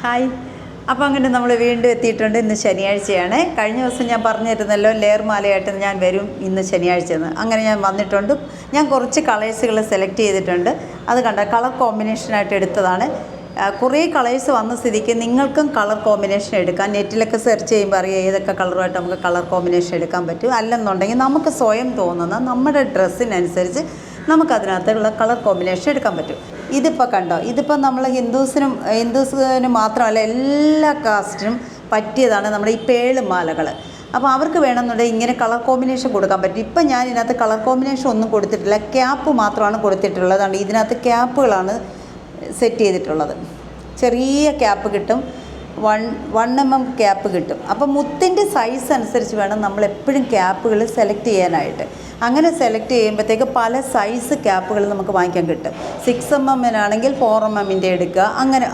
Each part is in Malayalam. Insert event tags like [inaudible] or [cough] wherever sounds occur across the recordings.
ഹായ്. അപ്പോൾ അങ്ങനെ നമ്മൾ വീണ്ടും എത്തിയിട്ടുണ്ട് ഇന്ന് ശനിയാഴ്ചയാണ്. കഴിഞ്ഞ ദിവസം ഞാൻ പറഞ്ഞിരുന്നല്ലോ ലെയർ മാലയായിട്ട് ഞാൻ വരും ഇന്ന് ശനിയാഴ്ച എന്ന്. അങ്ങനെ ഞാൻ വന്നിട്ടുണ്ട്. ഞാൻ കുറച്ച് കളേഴ്സുകൾ സെലക്ട് ചെയ്തിട്ടുണ്ട്. അത് കണ്ട കളർ കോമ്പിനേഷനായിട്ട് എടുത്തതാണ്. കുറേ കളേഴ്സ് വന്ന സ്ഥിതിക്ക് നിങ്ങൾക്കും കളർ കോമ്പിനേഷൻ എടുക്കാം. നെറ്റിലൊക്കെ സെർച്ച് ചെയ്യുമ്പോൾ അറിയാം ഏതൊക്കെ കളറുമായിട്ട് നമുക്ക് കളർ കോമ്പിനേഷൻ എടുക്കാൻ പറ്റും. അല്ലെന്നുണ്ടെങ്കിൽ നമുക്ക് സ്വയം തോന്നുന്ന നമ്മുടെ ഡ്രസ്സിനനുസരിച്ച് നമുക്കതിനകത്തുള്ള കളർ കോമ്പിനേഷൻ എടുക്കാൻ പറ്റും. ഇതിപ്പോൾ കണ്ടോ? ഇതിപ്പോൾ നമ്മൾ ഹിന്ദുസിനും ഹിന്ദുസിന് മാത്രമല്ല എല്ലാ കാസ്റ്റിനും പറ്റിയതാണ് നമ്മുടെ ഈ പേളുമാലകൾ അപ്പോൾ അവർക്ക് വേണമെന്നുണ്ടെങ്കിൽ ഇങ്ങനെ കളർ കോമ്പിനേഷൻ കൊടുക്കാൻ പറ്റും. ഇപ്പം ഞാൻ ഇതിനകത്ത് കളർ കോമ്പിനേഷൻ ഒന്നും കൊടുത്തിട്ടില്ല. ക്യാപ്പ് മാത്രമാണ് കൊടുത്തിട്ടുള്ളത് ഇതിനകത്ത് ക്യാപ്പുകളാണ് സെറ്റ് ചെയ്തിട്ടുള്ളത്. ചെറിയ ക്യാപ്പ് കിട്ടും. One one M M cap കിട്ടും. അപ്പോൾ മുത്തിന്റെ സൈസ് അനുസരിച്ച് വേണം നമ്മൾ എപ്പോഴും ക്യാപ്പുകൾ സെലക്ട് ചെയ്യാനായിട്ട്. അങ്ങനെ സെലക്ട് ചെയ്യുമ്പോഴത്തേക്ക് പല സൈസ് ക്യാപ്പുകൾ നമുക്ക് വാങ്ങിക്കാൻ കിട്ടും. സിക്സ് എം എമ്മിനാണെങ്കിൽ ഫോർ എം എമ്മിന്റെ എടുക്കുക. അങ്ങനെ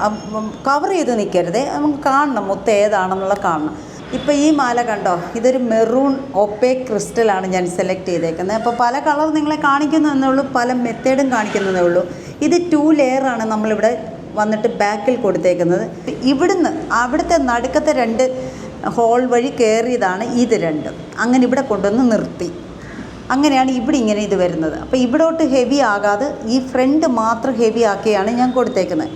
കവർ ചെയ്ത് നിൽക്കരുത്. നമുക്ക് കാണണം മുത്ത് ഏതാണെന്നുള്ള കാണണം. ഇപ്പോൾ ഈ മാല കണ്ടോ? ഇതൊരു മെറൂൺ ഒപ്പേ ക്രിസ്റ്റലാണ് ഞാൻ സെലക്ട് ചെയ്തേക്കുന്നത്. അപ്പോൾ പല കളർ നിങ്ങളെ കാണിക്കുന്നതെന്നേ ഉള്ളൂ പല മെത്തേഡും കാണിക്കുന്നതേ ഉള്ളൂ. ഇത് ടു ലെയറാണ് നമ്മളിവിടെ വന്നിട്ട് ബാക്കിൽ കൊടുത്തേക്കുന്നത്. ഇവിടുന്ന് അവിടുത്തെ നടുക്കത്തെ രണ്ട് ഹോൾ വഴി കയറിയതാണ് ഇത് രണ്ടും. അങ്ങനെ ഇവിടെ കൊണ്ടുവന്ന് നിർത്തി. അങ്ങനെയാണ് ഇവിടെ ഇങ്ങനെ ഇത് വരുന്നത്. അപ്പോൾ ഇവിടോട്ട് ഹെവി ആകാതെ ഈ ഫ്രണ്ട് മാത്രം ഹെവി ആക്കിയാണ് ഞാൻ കൊടുത്തേക്കുന്നത്.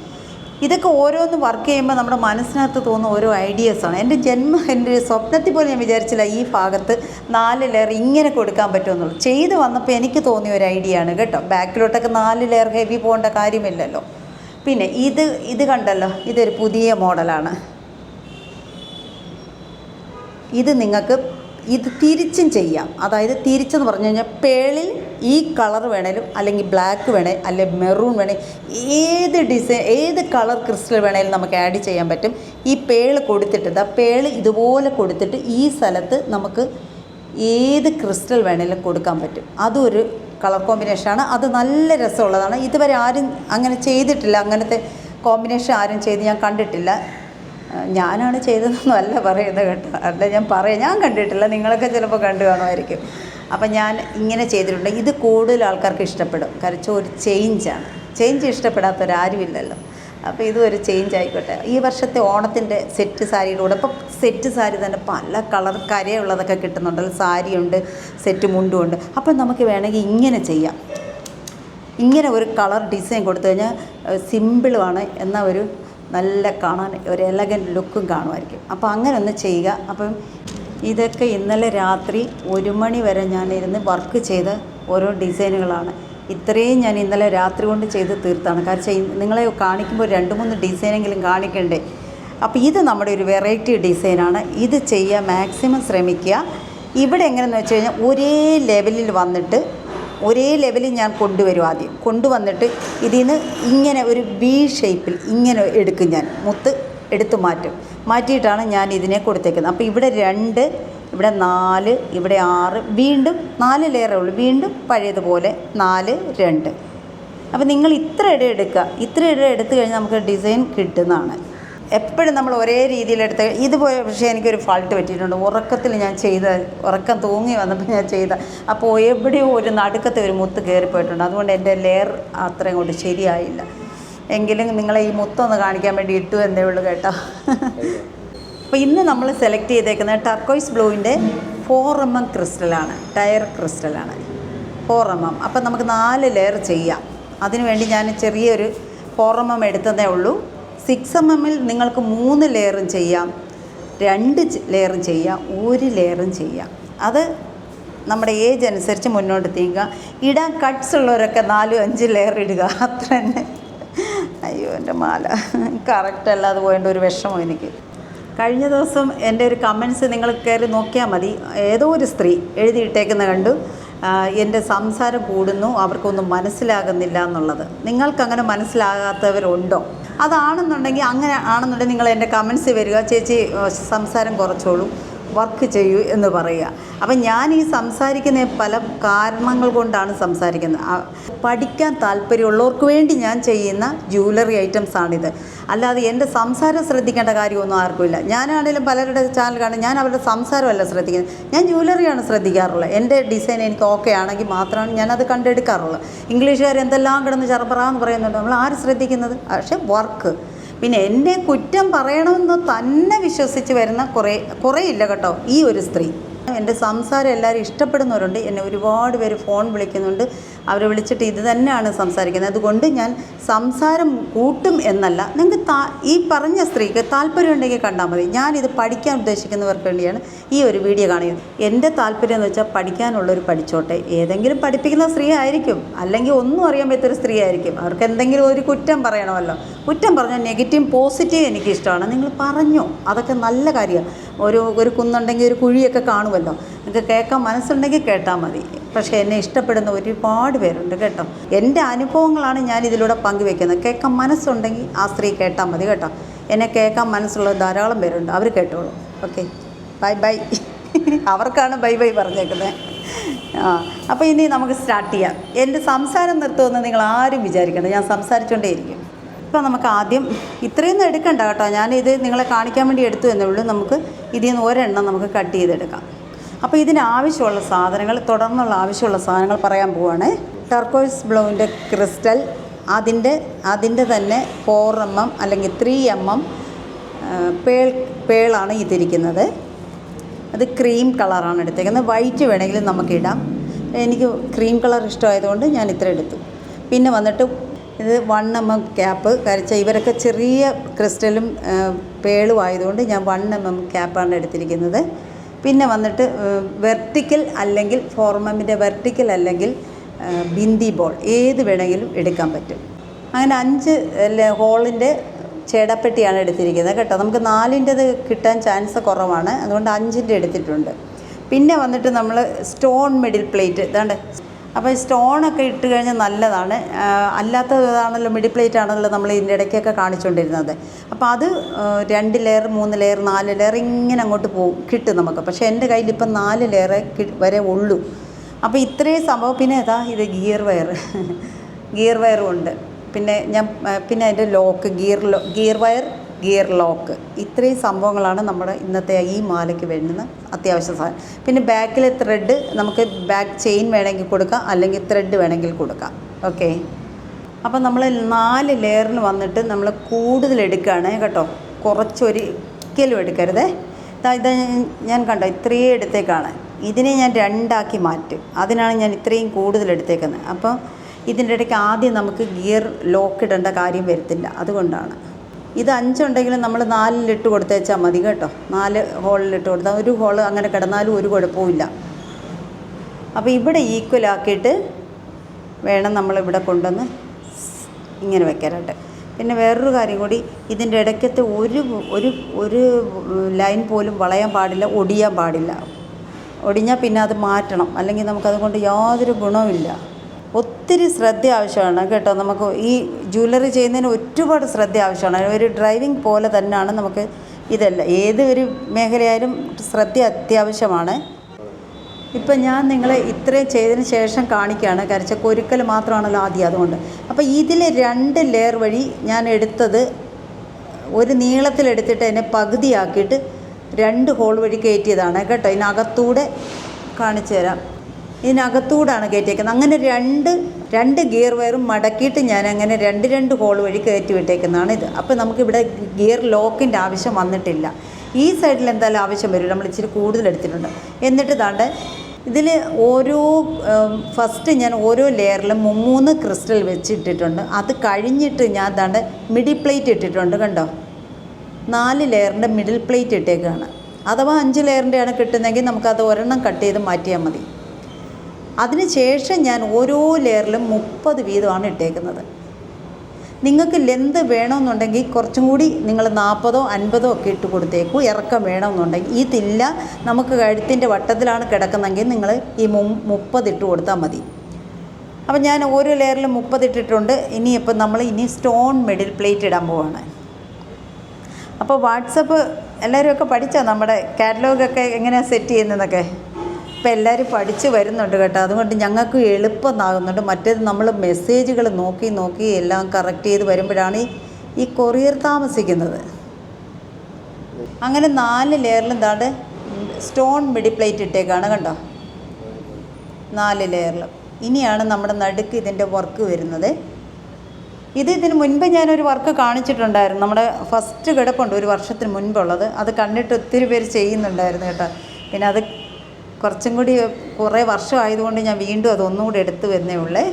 ഇതൊക്കെ ഓരോന്ന് വർക്ക് ചെയ്യുമ്പോൾ നമ്മുടെ മനസ്സിനകത്ത് തോന്നുന്ന ഓരോ ഐഡിയാസാണ് എന്റെ ജന്മ എന്റെ സ്വപ്നത്തിൽ പോലും ഞാൻ വിചാരിച്ചില്ല ഈ ഭാഗത്ത് നാല് ലെയർ ഇങ്ങനെ കൊടുക്കാൻ പറ്റുമെന്നുള്ളൂ. ചെയ്ത് വന്നപ്പോൾ എനിക്ക് തോന്നിയ ഒരു ഐഡിയ ആണ് കേട്ടോ. ബാക്കിലോട്ടൊക്കെ നാല് ലെയർ ഹെവി പോകേണ്ട കാര്യമില്ലല്ലോ. പിന്നെ ഇത് ഇത് കണ്ടല്ലോ ഇതൊരു പുതിയ മോഡലാണ്. ഇത് നിങ്ങൾക്ക് ഇത് തിരിച്ചും ചെയ്യാം. അതായത് തിരിച്ചെന്ന് പറഞ്ഞു കഴിഞ്ഞാൽ പേളിൽ ഈ കളർ വേണേലും അല്ലെങ്കിൽ ബ്ലാക്ക് വേണേൽ അല്ലെങ്കിൽ മെറൂൺ വേണേൽ ഏത് ഡിസൈൻ ഏത് കളർ ക്രിസ്റ്റൽ വേണേലും നമുക്ക് ആഡ് ചെയ്യാൻ പറ്റും. ഈ പേൾ കൊടുത്തിട്ട് ആ പേൾ ഇതുപോലെ കൊടുത്തിട്ട് ഈ സ്ഥലത്ത് നമുക്ക് ഏത് ക്രിസ്റ്റൽ വേണേലും കൊടുക്കാൻ പറ്റും. അതൊരു കളർ കോമ്പിനേഷനാണ്. അത് നല്ല രസമുള്ളതാണ്. ഇതുവരെ ആരും അങ്ങനെ ചെയ്തിട്ടില്ല. അങ്ങനത്തെ കോമ്പിനേഷൻ ആരും ചെയ്ത് ഞാൻ കണ്ടിട്ടില്ല. ഞാനാണ് ചെയ്തതെന്നും അല്ല പറയുന്നത് കേട്ടോ. അല്ല ഞാൻ പറയാം. ഞാൻ കണ്ടിട്ടില്ല. നിങ്ങളൊക്കെ ചിലപ്പോൾ കണ്ടു കാണുമായിരിക്കും. അപ്പം ഞാൻ ഇങ്ങനെ ചെയ്തിട്ടുണ്ട്. ഇത് കൂടുതൽ ആൾക്കാർക്ക് ഇഷ്ടപ്പെടും. കാരണം ഒരു ചേഞ്ചാണ് ചേഞ്ച് ഇഷ്ടപ്പെടാത്തവരാരുമില്ലല്ലോ അപ്പോൾ ഇതും ഒരു ചേഞ്ച് ആയിക്കോട്ടെ. ഈ വർഷത്തെ ഓണത്തിന്റെ സെറ്റ് സാരിയുടെ കൂടെ ഇപ്പം സെറ്റ് സാരി തന്നെ പല കളർ കരയുള്ളതൊക്കെ കിട്ടുന്നുണ്ടല്ലോ സാരിയുണ്ട് സെറ്റ് മുണ്ടും ഉണ്ട്. അപ്പം നമുക്ക് വേണമെങ്കിൽ ഇങ്ങനെ ചെയ്യാം. ഇങ്ങനെ ഒരു കളർ ഡിസൈൻ കൊടുത്തു കഴിഞ്ഞാൽ സിമ്പിളുമാണ് എന്നാൽ ഒരു നല്ല കാണാൻ ഒരു എലഗന്റ് ലുക്കും കാണുമായിരിക്കും. അപ്പോൾ അങ്ങനെ ഒന്ന് ചെയ്യുക. അപ്പം ഇതൊക്കെ ഇന്നലെ രാത്രി ഒരു മണി വരെ ഞാനിരുന്ന് വർക്ക് ചെയ്ത ഓരോ ഡിസൈനുകളാണ് ഇത്രയും ഞാൻ ഇന്നലെ രാത്രി കൊണ്ട് ചെയ്ത് തീർത്താണ്. കാരണം നിങ്ങളെ കാണിക്കുമ്പോൾ രണ്ട് മൂന്ന് ഡിസൈനെങ്കിലും കാണിക്കണ്ടേ? അപ്പോൾ ഇത് നമ്മുടെ ഒരു വെറൈറ്റി ഡിസൈനാണ് ഇത് ചെയ്യാൻ മാക്സിമം ശ്രമിക്കുക. ഇവിടെ എങ്ങനെയെന്ന് വെച്ച് കഴിഞ്ഞാൽ ഒരേ ലെവലിൽ വന്നിട്ട് ഒരേ ലെവലിൽ ഞാൻ കൊണ്ടുവരും ആദ്യം. കൊണ്ടുവന്നിട്ട് ഇതിൽ നിന്ന് ഇങ്ങനെ ഒരു ബി ഷേപ്പിൽ ഇങ്ങനെ എടുക്കും ഞാൻ. മുത്ത് എടുത്തു മാറ്റും. മാറ്റിയിട്ടാണ് ഞാൻ ഇതിനെ കൊടുത്തേക്കുന്നത്. അപ്പോൾ ഇവിടെ രണ്ട് ഇവിടെ നാല് ഇവിടെ ആറ് വീണ്ടും നാല് ലെയറേ ഉള്ളൂ. വീണ്ടും പഴയതുപോലെ നാല് രണ്ട്. അപ്പോൾ നിങ്ങൾ ഇത്ര ഇട എടുക്കുക. ഇത്ര ഇട എടുത്തു കഴിഞ്ഞാൽ നമുക്ക് ഡിസൈൻ കിട്ടുന്നതാണ്. എപ്പോഴും നമ്മൾ ഒരേ രീതിയിലെടുത്ത് ഇതുപോലെ പക്ഷേ എനിക്കൊരു ഫാൾട്ട് പറ്റിയിട്ടുണ്ട്. ഉറക്കത്തിൽ ഞാൻ ചെയ്ത ഉറക്കം തൂങ്ങി വന്നപ്പോൾ ഞാൻ ചെയ്ത അപ്പോൾ എവിടെയോ ഒരു നടുക്കത്തെ ഒരു മുത്ത് കയറിപ്പോയിട്ടുണ്ട് അതുകൊണ്ട് എന്റെ ലെയർ അത്രയും കൊണ്ട് ശരിയായില്ല. എങ്കിലും നിങ്ങളെ ഈ മുത്തൊന്ന് കാണിക്കാൻ വേണ്ടി ഇട്ടു എന്നേ ഉള്ളൂ കേട്ടോ. അപ്പോൾ ഇന്ന് നമ്മൾ സെലക്ട് ചെയ്തേക്കുന്നത് ടർക്കോയ്സ് ബ്ലൂവിന്റെ ഫോർ എം എം ക്രിസ്റ്റലാണ് ടയർ ക്രിസ്റ്റലാണ് ഫോർ എം എം അപ്പം നമുക്ക് നാല് ലെയർ ചെയ്യാം. അതിനുവേണ്ടി ഞാൻ ചെറിയൊരു ഫോർ എം എം എടുത്തതേ ഉള്ളൂ. സിക്സ് എം എമ്മിൽ നിങ്ങൾക്ക് മൂന്ന് ലെയറും ചെയ്യാം. രണ്ട് ലെയറും ചെയ്യാം. ഒരു ലെയറും ചെയ്യാം. അത് നമ്മുടെ ഏജ് അനുസരിച്ച് മുന്നോട്ട് തീങ്ങുക ഇടാൻ കട്ട്സ് ഉള്ളവരൊക്കെ നാലും അഞ്ച് ലെയർ ഇടുക. അത്ര തന്നെ. അയ്യോ എന്റെ മാല. കറക്റ്റ് അല്ലാതെ പോയതിന്റെ ഒരു വിഷമം എനിക്ക്. കഴിഞ്ഞ ദിവസം എന്റെ ഒരു കമൻസ് നിങ്ങൾ കയറി നോക്കിയാൽ മതി. ഏതോ ഒരു സ്ത്രീ എഴുതിയിട്ടേക്കുന്ന കണ്ടു. എന്റെ സംസാരം കൂടുന്നു അവർക്കൊന്നും മനസ്സിലാകുന്നില്ല എന്നുള്ളത്. നിങ്ങൾക്കങ്ങനെ മനസ്സിലാകാത്തവരുണ്ടോ? അതാണെന്നുണ്ടെങ്കിൽ അങ്ങനെ ആണെന്നുണ്ടെങ്കിൽ നിങ്ങൾ എന്റെ കമൻസ് വരിക. ചേച്ചി സംസാരം കുറച്ചോളൂ. വർക്ക് ചെയ്യൂ എന്ന് പറയുക. അപ്പം ഞാൻ ഈ സംസാരിക്കുന്ന പല കാരണങ്ങൾ കൊണ്ടാണ് സംസാരിക്കുന്നത്. പഠിക്കാൻ താല്പര്യമുള്ളവർക്ക് വേണ്ടി ഞാൻ ചെയ്യുന്ന ജ്വല്ലറി ഐറ്റംസാണിത് അല്ലാതെ എന്റെ സംസാരം ശ്രദ്ധിക്കേണ്ട കാര്യമൊന്നും ആർക്കുമില്ല. ഞാനാണെങ്കിലും പലരുടെ ചാനൽ കാണും ഞാൻ അവരുടെ സംസാരമല്ല ശ്രദ്ധിക്കുന്നത്. ഞാൻ ജ്വല്ലറിയാണ് ശ്രദ്ധിക്കാറുള്ളത്. എന്റെ ഡിസൈൻ എനിക്ക് ഓക്കെ ആണെങ്കിൽ മാത്രമാണ് ഞാനത് കണ്ടെടുക്കാറുള്ളത്. ഇംഗ്ലീഷുകാർ എന്തെല്ലാം കിടന്ന് ചെറുപ്പറാന്ന് പറയുന്നുണ്ട്. നമ്മൾ ആര് ശ്രദ്ധിക്കുന്നത്? പക്ഷേ വർക്ക്. പിന്നെ എന്നെ കുറ്റം പറയണമെന്ന് തന്നെ വിശ്വസിച്ച് വരുന്ന കുറേ കുറേ ഇല്ല കേട്ടോ ഈ ഒരു സ്ത്രീ. എന്റെ സംസാരം എല്ലാവരും ഇഷ്ടപ്പെടുന്നവരുണ്ട്. എന്നെ ഒരുപാട് പേര് ഫോൺ വിളിക്കുന്നുണ്ട്. അവർ വിളിച്ചിട്ട് ഇത് തന്നെയാണ് സംസാരിക്കുന്നത്. അതുകൊണ്ട് ഞാൻ സംസാരം കൂട്ടും എന്നല്ല. നിങ്ങൾക്ക് താ ഈ പറഞ്ഞ സ്ത്രീക്ക് താല്പര്യം ഉണ്ടെങ്കിൽ കണ്ടാൽ മതി. ഞാനിത് പഠിക്കാൻ ഉദ്ദേശിക്കുന്നവർക്ക് വേണ്ടിയാണ് ഈ ഒരു വീഡിയോ കാണിക്കുന്നത്. എന്റെ താല്പര്യം എന്ന് വെച്ചാൽ പഠിക്കാനുള്ളൊരു പഠിച്ചോട്ടെ. ഏതെങ്കിലും പഠിപ്പിക്കുന്ന സ്ത്രീ ആയിരിക്കും. അല്ലെങ്കിൽ ഒന്നും അറിയാൻ പറ്റാത്തൊരു സ്ത്രീ ആയിരിക്കും. അവർക്ക് എന്തെങ്കിലും ഒരു കുറ്റം പറയണമല്ലോ. കുറ്റം പറഞ്ഞാൽ നെഗറ്റീവ് പോസിറ്റീവ് എനിക്ക് ഇഷ്ടമാണ് നിങ്ങൾ പറഞ്ഞോ. അതൊക്കെ നല്ല കാര്യമാണ്. ഒരു ഒരു കുന്നുണ്ടെങ്കിൽ ഒരു കുഴിയൊക്കെ കാണുമല്ലോ. നിങ്ങൾക്ക് കേൾക്കാൻ മനസ്സുണ്ടെങ്കിൽ കേട്ടാൽ മതി. പക്ഷേ എന്നെ ഇഷ്ടപ്പെടുന്ന ഒരുപാട് പേരുണ്ട് കേട്ടോ. എന്റെ അനുഭവങ്ങളാണ് ഞാൻ ഇതിലൂടെ പങ്കുവെക്കുന്നത്. കേൾക്കാൻ മനസ്സുണ്ടെങ്കിൽ ആ സ്ത്രീ കേട്ടാൽ മതി കേട്ടോ. എന്നെ കേൾക്കാൻ മനസ്സുള്ള ധാരാളം പേരുണ്ട്. അവർ കേട്ടോളൂ. ഓക്കെ. Bye bye. [laughs] അവർക്കാണ് ബൈ ബൈ പറഞ്ഞേക്കുന്നത് ആ അപ്പോൾ ഇനി നമുക്ക് സ്റ്റാർട്ട് ചെയ്യാം. എന്റെ സംസാരം നിർത്തുമെന്ന് നിങ്ങൾ ആരും വിചാരിക്കണ്ട. ഞാൻ സംസാരിച്ചുകൊണ്ടേയിരിക്കും ഇപ്പം നമുക്ക് ആദ്യം ഇത്രയൊന്നും എടുക്കണ്ട കേട്ടോ. ഞാനിത് നിങ്ങളെ കാണിക്കാൻ വേണ്ടി എടുത്തു എന്നേ ഉള്ളൂ. നമുക്ക് ഇതിൽ നിന്ന് ഒരെണ്ണം നമുക്ക് കട്ട് ചെയ്തെടുക്കാം. അപ്പോൾ ഇതിനാവശ്യമുള്ള സാധനങ്ങൾ തുടർന്നുള്ള ആവശ്യമുള്ള സാധനങ്ങൾ പറയാൻ പോവാണ്. ടർക്കോയ്സ് ബ്ലൗവിന്റെ ക്രിസ്റ്റൽ അതിന്റെ അതിന്റെ തന്നെ ഫോർ എം എം അല്ലെങ്കിൽ ത്രീ എം എം പേൾ പേളാണ് ഇതിരിക്കുന്നത് അത് ക്രീം കളറാണ് എടുത്തേക്കുന്നത്. വൈറ്റ് വേണമെങ്കിലും നമുക്കിടാം എനിക്ക് ക്രീം കളർ ഇഷ്ടമായതുകൊണ്ട് ഞാൻ ഇത്ര എടുത്തു. പിന്നെ വന്നിട്ട് ഇത് വൺ എം എം ക്യാപ്പ് കരച്ച ഇവരൊക്കെ ചെറിയ ക്രിസ്റ്റലും പേളും ആയതുകൊണ്ട് ഞാൻ വൺ എം എം ക്യാപ്പാണ് എടുത്തിരിക്കുന്നത്. പിന്നെ വന്നിട്ട് വെർട്ടിക്കൽ അല്ലെങ്കിൽ ഫോർമമിന്റെ വെർട്ടിക്കൽ അല്ലെങ്കിൽ ബിന്ദി ബോൾ ഏത് വേണമെങ്കിലും എടുക്കാൻ പറ്റും. അങ്ങനെ അഞ്ച് ഹോളിന്റെ ചേടപ്പെട്ടിയാണ് എടുത്തിരിക്കുന്നത് കേട്ടോ. നമുക്ക് നാലിന്റെത് കിട്ടാൻ ചാൻസ് കുറവാണ്. അതുകൊണ്ട് അഞ്ചിന്റെ എടുത്തിട്ടുണ്ട്. പിന്നെ വന്നിട്ട് നമ്മൾ സ്റ്റോൺ മിഡിൽ പ്ലേറ്റ് ഇതാണ്ട് അപ്പോൾ സ്റ്റോണൊക്കെ ഇട്ട് കഴിഞ്ഞാൽ നല്ലതാണ്. അല്ലാത്തതാണല്ലോ മിഡിൽ പ്ലേറ്റ് ആണല്ലോ നമ്മൾ ഇതിന്റെ ഇടയ്ക്കൊക്കെ കാണിച്ചുകൊണ്ടിരുന്നത് അപ്പോൾ അത് രണ്ട് ലെയർ മൂന്ന് ലെയർ നാല് ലെയർ ഇങ്ങനെ അങ്ങോട്ട് പോകും കിട്ടും നമുക്ക്. പക്ഷേ എന്റെ കയ്യിൽ ഇപ്പം നാല് ലെയർ വരെ ഉള്ളൂ. അപ്പോൾ ഇത്രയും സംഭവം. പിന്നെ ഏതാ? ഇത് ഗിയർ വയർ ഗിയർ വയറും ഉണ്ട്. പിന്നെ ഞാൻ പിന്നെ അതിന്റെ lock gear low gear wire gear lock. ഇത്രയും സംഭവങ്ങളാണ് നമ്മുടെ ഇന്നത്തെ ഈ മാലയ്ക്ക് വേണ്ടുന്ന അത്യാവശ്യ സാധനം. പിന്നെ ബാക്കിലെ ത്രെഡ് നമുക്ക് ബാക്ക് ചെയിൻ വേണമെങ്കിൽ കൊടുക്കാം അല്ലെങ്കിൽ ത്രെഡ് വേണമെങ്കിൽ കൊടുക്കാം. ഓക്കെ അപ്പോൾ നമ്മൾ നാല് ലെയറിന് വന്നിട്ട് നമ്മൾ കൂടുതൽ എടുക്കുകയാണ് കേട്ടോ. കുറച്ചൊരിക്കലും എടുക്കരുതേ. ഇതാ ഞാൻ കണ്ടോ ഇത്രയും എടുത്തേക്കാണ്. ഇതിനെ ഞാൻ രണ്ടാക്കി മാറ്റും. അതിനാണ് ഞാൻ ഇത്രയും കൂടുതൽ എടുത്തേക്കുന്നത്. അപ്പോൾ ഇതിന്റെ ഇടയ്ക്ക് ആദ്യം നമുക്ക് ഗിയർ ലോക്ക് ഇടേണ്ട കാര്യം വരത്തില്ല. അതുകൊണ്ടാണ്. ഇത് അഞ്ചുണ്ടെങ്കിലും നമ്മൾ നാലിലിട്ട് കൊടുത്തേച്ചാൽ മതി കേട്ടോ. നാല് ഹോളിലിട്ട് കൊടുത്താൽ ഒരു ഹോൾ അങ്ങനെ കിടന്നാലും ഒരു കുഴപ്പമില്ല അപ്പോൾ ഇവിടെ ഈക്വൽ ആക്കിയിട്ട് വേണം നമ്മളിവിടെ കൊണ്ടുവന്ന് ഇങ്ങനെ വെക്കാനായിട്ട്. പിന്നെ വേറൊരു കാര്യം കൂടി ഇതിന്റെ ഇടയ്ക്കത്തെ ഒരു ഒരു ഒരു ലൈൻ പോലും വളയാൻ പാടില്ല ഒടിയാൻ പാടില്ല. ഒടിഞ്ഞാൽ പിന്നെ അത് മാറ്റണം. അല്ലെങ്കിൽ നമുക്കതുകൊണ്ട് യാതൊരു ഗുണവുമില്ല. ഒത്തിരി ശ്രദ്ധ ആവശ്യമാണ് കേട്ടോ. നമുക്ക് ഈ ജ്വല്ലറി ചെയ്യുന്നതിന് ഒരുപാട് ശ്രദ്ധ ആവശ്യമാണ്. ഒരു ഡ്രൈവിംഗ് പോലെ തന്നെയാണ് നമുക്ക് ഇതല്ല. ഏത് ഒരു മേഖലയായാലും ശ്രദ്ധ അത്യാവശ്യമാണ്. ഇപ്പം ഞാൻ നിങ്ങളെ ഇത്രയും ചെയ്തതിന് ശേഷം കാണിക്കുകയാണ്. കരച്ച കൊരുക്കൽ മാത്രമാണല്ലോ ആദ്യം അതുകൊണ്ട്. അപ്പോൾ ഇതിൽ രണ്ട് ലെയർ വഴി ഞാൻ എടുത്തത് ഒരു നീളത്തിലെടുത്തിട്ട് അതിനെ പകുതിയാക്കിയിട്ട് രണ്ട് ഹോൾ വഴി കയറ്റിയതാണ് കേട്ടോ. ഇതിനകത്തൂടെ കാണിച്ചു തരാം ഇതിനകത്തൂടാണ് കയറ്റിയേക്കുന്നത്. അങ്ങനെ രണ്ട് രണ്ട് ഗിയർ വയറും മടക്കിയിട്ട് ഞാൻ അങ്ങനെ രണ്ട് രണ്ട് ഹോൾ വഴി കയറ്റി വിട്ടേക്കുന്നതാണ് ഇത്. അപ്പോൾ നമുക്കിവിടെ ഗിയർ ലോക്കിന്റെ ആവശ്യം വന്നിട്ടില്ല. ഈ സൈഡിൽ എന്തായാലും ആവശ്യം വരും. നമ്മൾ ഇച്ചിരി കൂടുതൽ എടുത്തിട്ടുണ്ട്. എന്നിട്ട് താണ്ട് ഇതിൽ ഓരോ ഫസ്റ്റ് ഞാൻ ഓരോ ലെയറിലും മൂന്ന് ക്രിസ്റ്റൽ വെച്ചിട്ടിട്ടുണ്ട്. അത് കഴിഞ്ഞിട്ട് ഞാൻ താണ്ട് മിഡിൽ പ്ലേറ്റ് ഇട്ടിട്ടുണ്ട് കണ്ടോ? നാല് ലെയറിന്റെ മിഡിൽ പ്ലേറ്റ് ഇട്ടേക്കാണ്. അഥവാ അഞ്ച് ലെയറിന്റെയാണ് കിട്ടുന്നതെങ്കിൽ നമുക്കത് ഒരെണ്ണം കട്ട് ചെയ്ത് മാറ്റിയാൽ മതി. അതിന് ശേഷം ഞാൻ ഓരോ ലെയറിലും മുപ്പത് വീതമാണ് ഇട്ടേക്കുന്നത്. നിങ്ങൾക്ക് ലെന്ത് വേണമെന്നുണ്ടെങ്കിൽ കുറച്ചും കൂടി നിങ്ങൾ നാൽപ്പതോ അൻപതോ ഒക്കെ ഇട്ട് കൊടുത്തേക്കൂ. ഇറക്കം വേണമെന്നുണ്ടെങ്കിൽ ഈ തില്ല നമുക്ക് കഴുത്തിന്റെ വട്ടത്തിലാണ് കിടക്കുന്നതെങ്കിൽ നിങ്ങൾ ഈ മു മുപ്പതിട്ട് കൊടുത്താൽ മതി. അപ്പം ഞാൻ ഓരോ ലെയറിലും മുപ്പതിട്ടിട്ടുണ്ട് ഇനിയിപ്പം നമ്മൾ ഇനി സ്റ്റോൺ മെഡിൽ പ്ലേറ്റ് ഇടാൻ പോവാണ്. അപ്പോൾ വാട്സപ്പ് എല്ലാവരും ഒക്കെ പഠിച്ചോ നമ്മുടെ കാറ്റലോഗൊക്കെ എങ്ങനെയാണ് സെറ്റ് ചെയ്യുന്നതെന്നൊക്കെ ഇപ്പം എല്ലാവരും പഠിച്ച് വരുന്നുണ്ട് കേട്ടോ. അതുകൊണ്ട് ഞങ്ങൾക്ക് എളുപ്പമാകുന്നുണ്ട്. മറ്റേത് നമ്മൾ മെസ്സേജുകൾ നോക്കി നോക്കി എല്ലാം കറക്റ്റ് ചെയ്ത് വരുമ്പോഴാണ് ഈ കൊറിയർ താമസിക്കുന്നത്. അങ്ങനെ നാല് ലെയറിലും താണ്ട് സ്റ്റോൺ മിഡി പ്ലേറ്റ് ഇട്ടേക്കാണ് കണ്ടോ? നാല് ലെയറിലും ഇനിയാണ് നമ്മുടെ നടുക്ക് ഇതിന്റെ വർക്ക് വരുന്നത്. ഇത് ഇതിന് മുൻപ് ഞാനൊരു വർക്ക് കാണിച്ചിട്ടുണ്ടായിരുന്നു. നമ്മുടെ ഫസ്റ്റ് കിടപ്പുണ്ട് ഒരു വർഷത്തിന് മുൻപുള്ളത്. അത് കണ്ടിട്ട് ഒത്തിരി പേര് ചെയ്യുന്നുണ്ടായിരുന്നു കേട്ടോ. പിന്നെ അത് കുറച്ചും കൂടി കുറേ വർഷം ആയതുകൊണ്ട് ഞാൻ വീണ്ടും അതൊന്നും കൂടി എടുത്ത് വരുന്നേ ഉള്ളേ.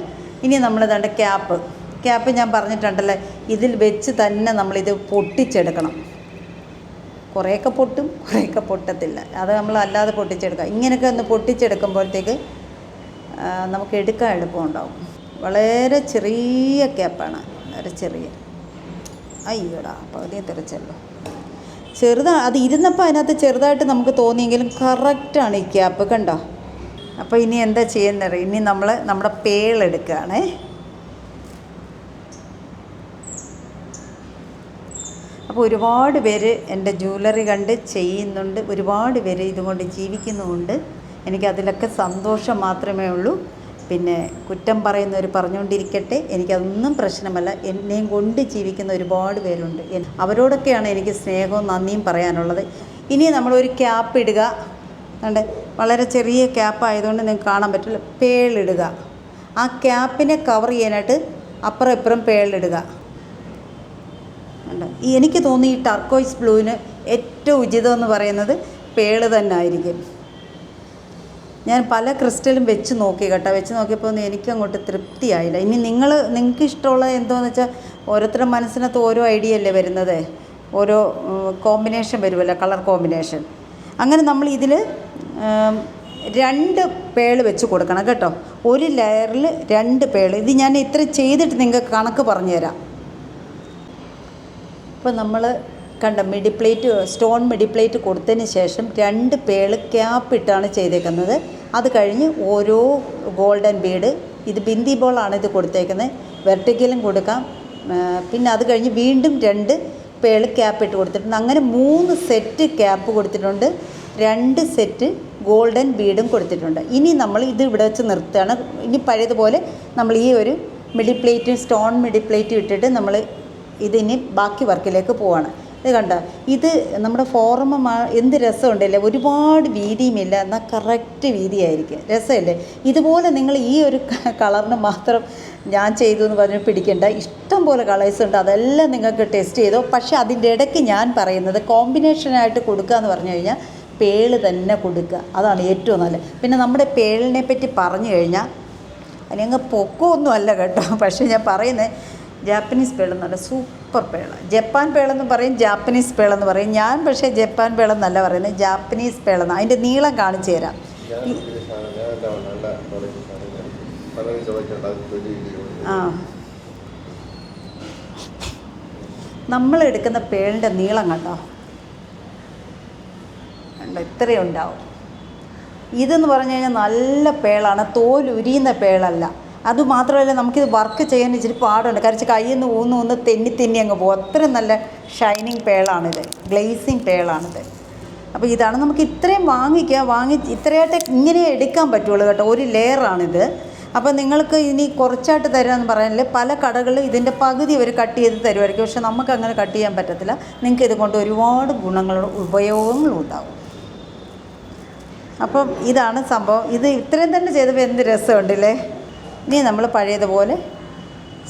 ഇനി നമ്മൾ ഇതാണ്ട് ക്യാപ്പ്. ക്യാപ്പ് ഞാൻ പറഞ്ഞിട്ടുണ്ടല്ലേ ഇതിൽ വെച്ച് തന്നെ നമ്മളിത് പൊട്ടിച്ചെടുക്കണം. കുറേയൊക്കെ പൊട്ടും കുറേയൊക്കെ പൊട്ടത്തില്ല. അത് നമ്മൾ അല്ലാതെ പൊട്ടിച്ചെടുക്കാം. ഇങ്ങനെയൊക്കെ ഒന്ന് പൊട്ടിച്ചെടുക്കുമ്പോഴത്തേക്ക് നമുക്ക് എടുക്കാൻ എളുപ്പമുണ്ടാവും. വളരെ ചെറിയ ക്യാപ്പാണ്. വളരെ ചെറിയ. അയ്യോടാ പകുതി തെറിച്ചല്ലോ ചെറുതാ അത് ഇരുന്നപ്പോൾ അതിനകത്ത് ചെറുതായിട്ട് നമുക്ക് തോന്നിയെങ്കിലും കറക്റ്റാണ് ഈ ക്യാപ്പ് കണ്ടോ? അപ്പോൾ ഇനി എന്താ ചെയ്യുന്നത് ഇനി നമ്മൾ നമ്മുടെ പേളെടുക്കുകയാണേ അപ്പോൾ ഒരുപാട് പേര് എന്റെ ജ്വല്ലറി കണ്ട് ചെയ്യുന്നുണ്ട്. ഒരുപാട് പേര് ഇതുകൊണ്ട് ജീവിക്കുന്നുമുണ്ട്. എനിക്കതിലൊക്കെ സന്തോഷം മാത്രമേ ഉള്ളൂ. പിന്നെ കുറ്റം പറയുന്നവർ പറഞ്ഞുകൊണ്ടിരിക്കട്ടെ. എനിക്കതൊന്നും പ്രശ്നമല്ല. എന്നെയും കൊണ്ട് ജീവിക്കുന്ന ഒരുപാട് പേരുണ്ട്. അവരോടൊക്കെയാണ് എനിക്ക് സ്നേഹവും നന്ദിയും പറയാനുള്ളത്. ഇനി നമ്മളൊരു ക്യാപ്പ് ഇടുക. അതുകൊണ്ട് വളരെ ചെറിയ ക്യാപ്പ് ആയതുകൊണ്ട് നിങ്ങൾക്ക് കാണാൻ പറ്റില്ല. പേളിടുക ആ ക്യാപ്പിനെ കവർ ചെയ്യാനായിട്ട് അപ്പുറം ഇപ്പുറം പേളിടുക എനിക്ക് തോന്നി ഈ ടർക്കോയ്സ് ബ്ലൂവിന് ഏറ്റവും ഉചിതം എന്ന് പറയുന്നത് പേൾ തന്നെ ആയിരിക്കും. ഞാൻ പല ക്രിസ്റ്റലും വെച്ച് നോക്കി കേട്ടോ. വെച്ച് നോക്കിയപ്പോൾ ഒന്നും എനിക്ക് അങ്ങോട്ട് തൃപ്തിയായില്ല. ഇനി നിങ്ങൾ നിങ്ങൾക്ക് ഇഷ്ടമുള്ള എന്തോന്ന് വെച്ചാൽ ഓരോരുത്തരുടെ മനസ്സിനകത്ത് ഓരോ ഐഡിയ അല്ലേ വരുന്നത്? ഓരോ കോമ്പിനേഷൻ വരുമല്ലോ കളർ കോമ്പിനേഷൻ അങ്ങനെ നമ്മൾ ഇതിൽ രണ്ട് പേൾ വെച്ച് കൊടുക്കണം കേട്ടോ. ഒരു ലെയറിൽ രണ്ട് പേൾ. ഇത് ഞാൻ ഇത്ര ചെയ്തിട്ട് നിങ്ങൾക്ക് കണക്ക് പറഞ്ഞുതരാം. ഇപ്പം നമ്മൾ കണ്ട midi plate stone midi plate കൊടുത്തതിന് ശേഷം രണ്ട് പേൾ ക്യാപ്പ് ഇട്ടാണ് ചെയ്തേക്കുന്നത്. അത് കഴിഞ്ഞ് ഓരോ ഗോൾഡൻ ബീഡ് ഇത് ബിന്ദി ബോളാണ് ഇത് കൊടുത്തേക്കുന്നത്. വെർട്ടിക്കലും കൊടുക്കാം. പിന്നെ അത് കഴിഞ്ഞ് വീണ്ടും രണ്ട് പേൾ ക്യാപ്പ് ഇട്ട് കൊടുത്തിട്ടുണ്ട്. അങ്ങനെ മൂന്ന് സെറ്റ് ക്യാപ്പ് കൊടുത്തിട്ടുണ്ട്. രണ്ട് സെറ്റ് ഗോൾഡൻ ബീഡും കൊടുത്തിട്ടുണ്ട്. ഇനി നമ്മൾ ഇത് ഇവിടെ വെച്ച് നിർത്തുകയാണ്. ഇനി പഴയതുപോലെ നമ്മൾ ഈ ഒരു മിഡി പ്ലേറ്റും സ്റ്റോൺ മിഡി പ്ലേറ്റും ഇട്ടിട്ട് നമ്മൾ ഇതിന് ബാക്കി വർക്കിലേക്ക് പോവാണ്. ഇത് കണ്ട ഇത് നമ്മുടെ ഫോറം എന്ത് രസമുണ്ടല്ലേ? ഒരുപാട് വീതിയുമില്ല എന്നാൽ കറക്റ്റ് വീതിയായിരിക്കും. രസമല്ലേ? ഇതുപോലെ നിങ്ങൾ ഈ ഒരു കളറിന് മാത്രം ഞാൻ ചെയ്തു എന്ന് പറഞ്ഞ് പിടിക്കേണ്ട. ഇഷ്ടം പോലെ കളേഴ്സ് ഉണ്ട്. അതെല്ലാം നിങ്ങൾക്ക് ടെസ്റ്റ് ചെയ്തോ. പക്ഷേ അതിന്റെ ഇടയ്ക്ക് ഞാൻ പറയുന്നത് കോമ്പിനേഷനായിട്ട് കൊടുക്കുക എന്ന് പറഞ്ഞു കഴിഞ്ഞാൽ പേൾ തന്നെ കൊടുക്കുക. അതാണ് ഏറ്റവും നല്ലത്. പിന്നെ നമ്മുടെ പേളിനെ പറ്റി പറഞ്ഞു കഴിഞ്ഞാൽ അതിനങ്ങ് പൊക്കമൊന്നും അല്ല കേട്ടോ. പക്ഷേ ഞാൻ പറയുന്നത് ജാപ്പനീസ് പേളെന്നല്ല സൂപ്പർ പേള ജപ്പാൻ പേളെന്ന് പറയും ജാപ്പനീസ് പേളെന്ന് പറയും. ഞാൻ പക്ഷേ ജപ്പാൻ പേളെന്നല്ല പറയുന്നത്. ജാപ്പനീസ് പേളെന്ന് അതിന്റെ നീളം കാണിച്ചു തരാം. നല്ല ആ. നമ്മൾ എടുക്കുന്ന പേളിന്റെ നീളം കണ്ടോ? കണ്ടോ? ഇത്രയും ഉണ്ടാവും. ഇതെന്ന് പറഞ്ഞു കഴിഞ്ഞാൽ നല്ല പേളാണ് തോലുരിയുന്ന പേളല്ല അതുമാത്രമല്ല നമുക്കിത് വർക്ക് ചെയ്യാൻ ഇച്ചിരി പാടുണ്ട്. കാരണം കയ്യിൽ നിന്ന് ഊന്ന് ഊന്ന് തെന്നി തെന്നി അങ്ങ് പോകും. അത്രയും നല്ല ഷൈനിങ് പേളാണിത് ഗ്ലേസിങ് പേളാണിത് അപ്പോൾ ഇതാണ് നമുക്ക് ഇത്രയും വാങ്ങിക്കുക വാങ്ങി ഇത്രയായിട്ട് ഇങ്ങനെ എടുക്കാൻ പറ്റുള്ളൂ കേട്ടോ. ഒരു ലെയറാണിത് അപ്പോൾ നിങ്ങൾക്ക് ഇനി കുറച്ചായിട്ട് തരാമെന്ന് പറയാനില്ല. പല കടകളിലും ഇതിന്റെ പകുതി അവർ കട്ട് ചെയ്ത് തരുമായിരിക്കും. പക്ഷെ നമുക്ക് അങ്ങനെ കട്ട് ചെയ്യാൻ പറ്റത്തില്ല. നിങ്ങൾക്ക് ഇതുകൊണ്ട് ഒരുപാട് ഗുണങ്ങളും ഉപയോഗങ്ങളും ഉണ്ടാകും അപ്പം ഇതാണ് സംഭവം. ഇത് ഇത്രയും തന്നെ ചെയ്തപ്പോൾ എന്ത് രസമുണ്ടല്ലേ? ഇനി നമ്മൾ പഴയതുപോലെ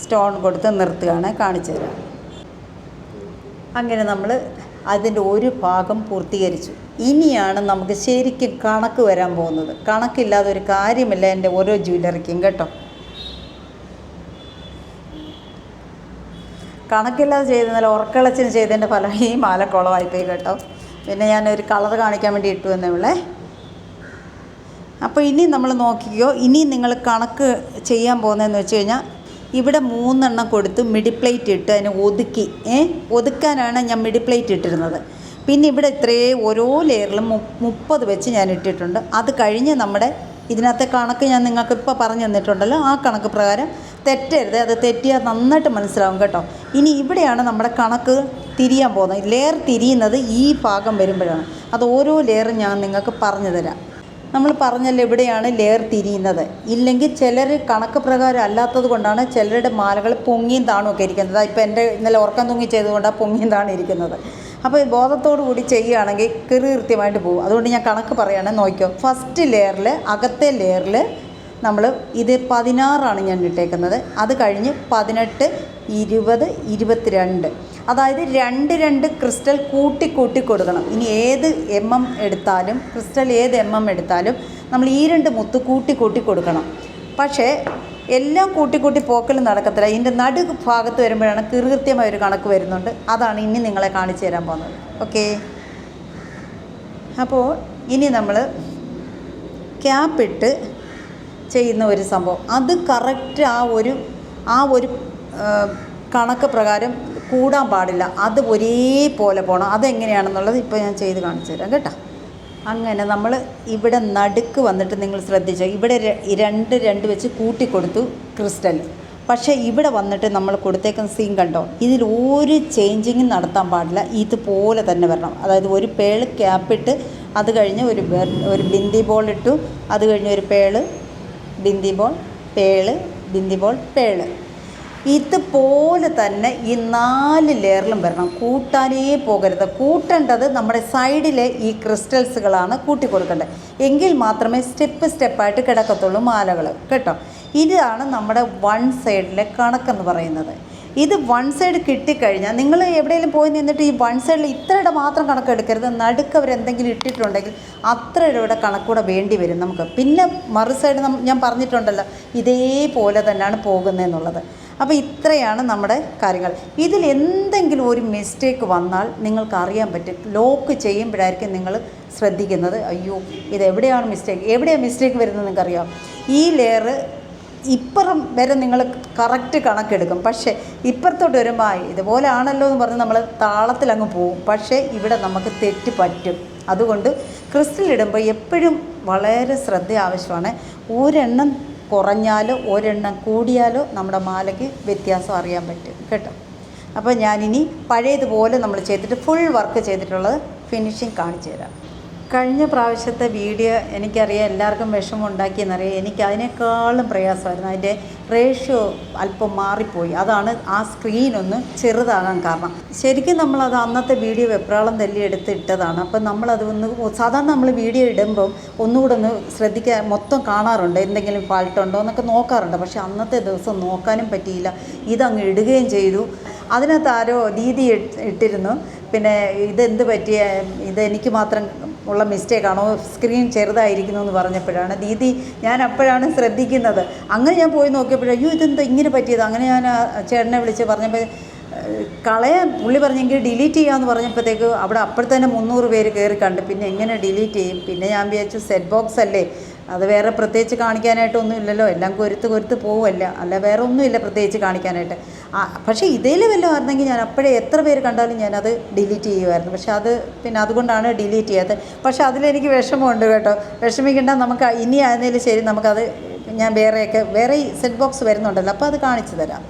സ്റ്റോൺ കൊടുത്ത് നിർത്തുകയാണ് കാണിച്ചു തരാം. അങ്ങനെ നമ്മൾ അതിന്റെ ഒരു ഭാഗം പൂർത്തീകരിച്ചു. ഇനിയാണ് നമുക്ക് ശരിക്കും കണക്ക് വരാൻ പോകുന്നത്. കണക്കില്ലാതെ ഒരു കാര്യമില്ല എന്റെ ഓരോ ജ്വല്ലറിക്കും കേട്ടോ. കണക്കില്ലാതെ ചെയ്തെന്നാൽ ഉറക്കളച്ചിന് ചെയ്തതിന്റെ ഫലം ഈ മാലക്കോളമായിപ്പോയി കേട്ടോ. പിന്നെ ഞാനൊരു കളർ കാണിക്കാൻ വേണ്ടി ഇട്ടു എന്നേ ഉള്ളേ. അപ്പോൾ ഇനി നമ്മൾ നോക്കിക്കോ ഇനി നിങ്ങൾ കണക്ക് ചെയ്യാൻ പോകുന്നതെന്ന് വെച്ച് കഴിഞ്ഞാൽ ഇവിടെ മൂന്നെണ്ണം കൊടുത്ത് മിഡി പ്ലേറ്റ് ഇട്ട് അതിനെ ഒതുക്കി ഏ? ഒതുക്കാനാണ് ഞാൻ മിഡി പ്ലേറ്റ് ഇട്ടിരുന്നത്. പിന്നെ ഇവിടെ ഇത്രയേ ഓരോ ലെയറിലും മുപ്പത് വെച്ച് ഞാൻ ഇട്ടിട്ടുണ്ട്. അത് കഴിഞ്ഞ് നമ്മുടെ ഇതിനകത്തെ കണക്ക് ഞാൻ നിങ്ങൾക്ക് ഇപ്പോൾ പറഞ്ഞു തന്നിട്ടുണ്ടല്ലോ. ആ കണക്ക് പ്രകാരം തെറ്റരുത് അത് തെറ്റിയാൽ നന്നായിട്ട് മനസ്സിലാവും കേട്ടോ. ഇനി ഇവിടെയാണ് നമ്മുടെ കണക്ക് തിരിയാൻ പോകുന്നത്. ലെയർ തിരിയുന്നത് ഈ ഭാഗം വരുമ്പോഴാണ്. അത് ഓരോ ലെയറും ഞാൻ നിങ്ങൾക്ക് പറഞ്ഞു തരാം. നമ്മൾ പറഞ്ഞല്ലോ എവിടെയാണ് ലെയർ തിരിയുന്നത്. ഇല്ലെങ്കിൽ ചിലർ കണക്ക് പ്രകാരം അല്ലാത്തത് കൊണ്ടാണ് ചിലരുടെ മാലകൾ പൊങ്ങിയും താണും ഒക്കെ ഇരിക്കുന്നത്. ഇപ്പോൾ എന്റെ ഇന്നലെ ഉറക്കം തൂങ്ങി ചെയ്തുകൊണ്ടാണ് പൊങ്ങിയും താണും ഇരിക്കുന്നത്. അപ്പോൾ ബോധത്തോടു കൂടി ചെയ്യുകയാണെങ്കിൽ കൃറി കൃത്യമായിട്ട് പോകും. അതുകൊണ്ട് ഞാൻ കണക്ക് പറയുകയാണെങ്കിൽ നോക്കിയോ ഫസ്റ്റ് ലെയറിൽ അകത്തെ ലെയറിൽ നമ്മൾ ഇത് പതിനാറാണ് ഞാൻ ഇട്ടേക്കുന്നത്. അത് കഴിഞ്ഞ് പതിനെട്ട് ഇരുപത് ഇരുപത്തിരണ്ട്. അതായത് രണ്ട് രണ്ട് ക്രിസ്റ്റൽ കൂട്ടി കൂട്ടി കൊടുക്കണം. ഇനി ഏത് എം എം എടുത്താലും ക്രിസ്റ്റൽ ഏത് എം എം എടുത്താലും നമ്മൾ ഈ രണ്ട് മുത്ത് കൂട്ടി കൂട്ടി കൊടുക്കണം. പക്ഷേ എല്ലാം കൂട്ടി കൂട്ടി പോക്കൽ നടക്കത്തില്ല. ഇതിന്റെ നടു ഭാഗത്ത് വരുമ്പോഴാണ് കൃത്യമായ ഒരു കണക്ക് വരുന്നുണ്ട്. അതാണ് ഇനി നിങ്ങളെ കാണിച്ചു തരാൻ പോകുന്നത്. ഓക്കെ? അപ്പോൾ ഇനി നമ്മൾ ക്യാപ്പിട്ട് ചെയ്യുന്ന ഒരു സംഭവം. അത് കറക്റ്റ് ആ ഒരു ആ ഒരു കണക്ക് പ്രകാരം കൂടാൻ പാടില്ല. അത് ഒരേപോലെ പോകണം അതെങ്ങനെയാണെന്നുള്ളത് ഇപ്പോൾ ഞാൻ ചെയ്ത് കാണിച്ചു തരാം കേട്ടോ. അങ്ങനെ നമ്മൾ ഇവിടെ നടുക്ക് വന്നിട്ട് നിങ്ങൾ ശ്രദ്ധിച്ചോ. ഇവിടെ രണ്ട് രണ്ട് വെച്ച് കൂട്ടിക്കൊടുത്തു ക്രിസ്റ്റൽ. പക്ഷേ ഇവിടെ വന്നിട്ട് നമ്മൾ കൊടുത്തേക്കുന്ന സീൻ കണ്ടോ? ഇതിൽ ഒരു ചേഞ്ചിങ്ങും നടത്താൻ പാടില്ല. ഇതുപോലെ തന്നെ വരണം. അതായത് ഒരു പേൾ ക്യാപ്പിട്ട് അത് കഴിഞ്ഞ് ഒരു ഒരു ബിന്ദി ബോൾ ഇട്ടു. അത് കഴിഞ്ഞ് ഒരു pearl bindi ball pearl bindi ball pearl. ഇതുപോലെ തന്നെ ഈ നാല് ലെയറിലും വരണം. കൂട്ടാനേ പോകരുത്. കൂട്ടേണ്ടത് നമ്മുടെ സൈഡിലെ ഈ ക്രിസ്റ്റൽസുകളാണ് കൂട്ടി കൊടുക്കേണ്ടത് എങ്കിൽ മാത്രമേ സ്റ്റെപ്പ് സ്റ്റെപ്പായിട്ട് കിടക്കത്തുള്ളൂ മാലകൾ കേട്ടോ? ഇതാണ് നമ്മുടെ വൺ സൈഡിലെ കണക്കെന്ന് പറയുന്നത്. ഇത് വൺ സൈഡ് കിട്ടിക്കഴിഞ്ഞാൽ നിങ്ങൾ എവിടെയെങ്കിലും പോയി നിന്നിട്ട് ഈ വൺ സൈഡിൽ ഇത്രയുടെ മാത്രം കണക്കെടുക്കരുത്. നടുക്ക് അവർ എന്തെങ്കിലും ഇട്ടിട്ടുണ്ടെങ്കിൽ അത്രയുടെ കണക്കൂടെ വേണ്ടി വരും നമുക്ക്. പിന്നെ മറു സൈഡ് ഞാൻ പറഞ്ഞിട്ടുണ്ടല്ലോ ഇതേപോലെ തന്നെയാണ് പോകുന്നതെന്നുള്ളത്. അപ്പോൾ ഇത്രയാണ് നമ്മുടെ കാര്യങ്ങൾ. ഇതിൽ എന്തെങ്കിലും ഒരു മിസ്റ്റേക്ക് വന്നാൽ നിങ്ങൾക്ക് അറിയാൻ പറ്റും. ലോക്ക് ചെയ്യുമ്പോഴായിരിക്കും നിങ്ങൾ ശ്രദ്ധിക്കുന്നത്. അയ്യോ ഇത് എവിടെയാണ് മിസ്റ്റേക്ക് എവിടെയാണ് മിസ്റ്റേക്ക് വരുന്നത് നിങ്ങൾക്കറിയാം? ഈ ലെയർ ഇപ്പുറം വരെ നിങ്ങൾ കറക്റ്റ് കണക്കെടുക്കും. പക്ഷേ ഇപ്പുറത്തോട്ട് വരുമ്പോൾ ഇതുപോലെ ആണല്ലോ എന്ന് പറഞ്ഞ് നമ്മൾ താളത്തിൽ അങ്ങ് പോകും പക്ഷേ ഇവിടെ നമുക്ക് തെറ്റ് പറ്റും. അതുകൊണ്ട് ക്രിസ്റ്റൽ ഇടുമ്പോൾ എപ്പോഴും വളരെ ശ്രദ്ധ ആവശ്യമാണ്. ഒരെണ്ണം കുറഞ്ഞാലോ ഒരെണ്ണം കൂടിയാലോ നമ്മുടെ മാലയ്ക്ക് വ്യത്യാസം അറിയാൻ പറ്റും. കേട്ടോ? അപ്പോൾ ഞാനിനി പഴയതുപോലെ നമ്മൾ ചെയ്തിട്ട് ഫുൾ വർക്ക് ചെയ്തിട്ടുള്ളത് ഫിനിഷിങ് കാണിച്ചു തരാം. കഴിഞ്ഞ പ്രാവശ്യത്തെ വീഡിയോ എനിക്കറിയാം എല്ലാവർക്കും വിഷമം ഉണ്ടാക്കിയെന്നറിയാം എനിക്ക് അതിനേക്കാളും പ്രയാസമായിരുന്നു. അതിന്റെ റേഷ്യോ അല്പം മാറിപ്പോയി. അതാണ് ആ സ്ക്രീനൊന്ന് ചെറുതാകാൻ കാരണം. ശരിക്കും നമ്മളത് അന്നത്തെ വീഡിയോ വെപ്രാളം തല്ലി എടുത്ത് ഇട്ടതാണ്. അപ്പം നമ്മളത് ഒന്ന് സാധാരണ നമ്മൾ വീഡിയോ ഇടുമ്പം ഒന്നുകൂടെ ഒന്ന് ശ്രദ്ധിക്കാൻ മൊത്തം കാണാറുണ്ട്. എന്തെങ്കിലും ഫാൾട്ട് ഉണ്ടോ എന്നൊക്കെ നോക്കാറുണ്ട്. പക്ഷേ അന്നത്തെ ദിവസം നോക്കാനും പറ്റിയില്ല. ഇതങ്ങ് ഇടുകയും ചെയ്തു. അതിനകത്ത് ആരോ രീതി ഇട്ടിരുന്നു. പിന്നെ ഇതെന്ത് പറ്റിയ ഇതെനിക്ക് മാത്രം ഉള്ള മിസ്റ്റേക്കാണോ സ്ക്രീൻ ചെറുതായിരിക്കുന്നു എന്ന് പറഞ്ഞപ്പോഴാണ്. ദീദി ഞാൻ അപ്പോഴാണ് ശ്രദ്ധിക്കുന്നത്. അങ്ങനെ ഞാൻ പോയി നോക്കിയപ്പോഴും അയ്യോ ഇതെന്താ ഇങ്ങനെ പറ്റിയത്? അങ്ങനെ ഞാൻ ചേട്ടനെ വിളിച്ച് പറഞ്ഞപ്പോൾ കളയാൻ പുള്ളി പറഞ്ഞെങ്കിൽ ഡിലീറ്റ് ചെയ്യാമെന്ന് പറഞ്ഞപ്പോഴത്തേക്ക് അവിടെ അപ്പോഴത്തന്നെ മുന്നൂറ് പേര് കയറി കണ്ട്. പിന്നെ എങ്ങനെ ഡിലീറ്റ് ചെയ്യും? പിന്നെ ഞാൻ വിചാരിച്ചു സെറ്റ് ബോക്സ് അല്ലേ? അത് വേറെ പ്രത്യേകിച്ച് കാണിക്കാനായിട്ടൊന്നും ഇല്ലല്ലോ. എല്ലാം കൊരുത്ത് കൊരുത്ത് പോവല്ല. അല്ല വേറെ ഒന്നുമില്ല പ്രത്യേകിച്ച് കാണിക്കാനായിട്ട്. പക്ഷേ ഇതേൽ വല്ലതും ആയിരുന്നെങ്കിൽ ഞാൻ അപ്പോഴേ എത്ര പേര് കണ്ടാലും ഞാനത് ഡിലീറ്റ് ചെയ്യുമായിരുന്നു. പക്ഷെ അത് പിന്നെ അതുകൊണ്ടാണ് ഡിലീറ്റ് ചെയ്യാത്തത്. പക്ഷേ അതിലെനിക്ക് വിഷമമുണ്ട് കേട്ടോ. വിഷമിക്കേണ്ട നമുക്ക് ഇനി ആയിരുന്നേലും ശരി നമുക്കത് ഞാൻ വേറെയൊക്കെ വേറെ സെറ്റ് ബോക്സ് വരുന്നുണ്ടല്ലോ അപ്പോൾ അത് കാണിച്ചു തരാം.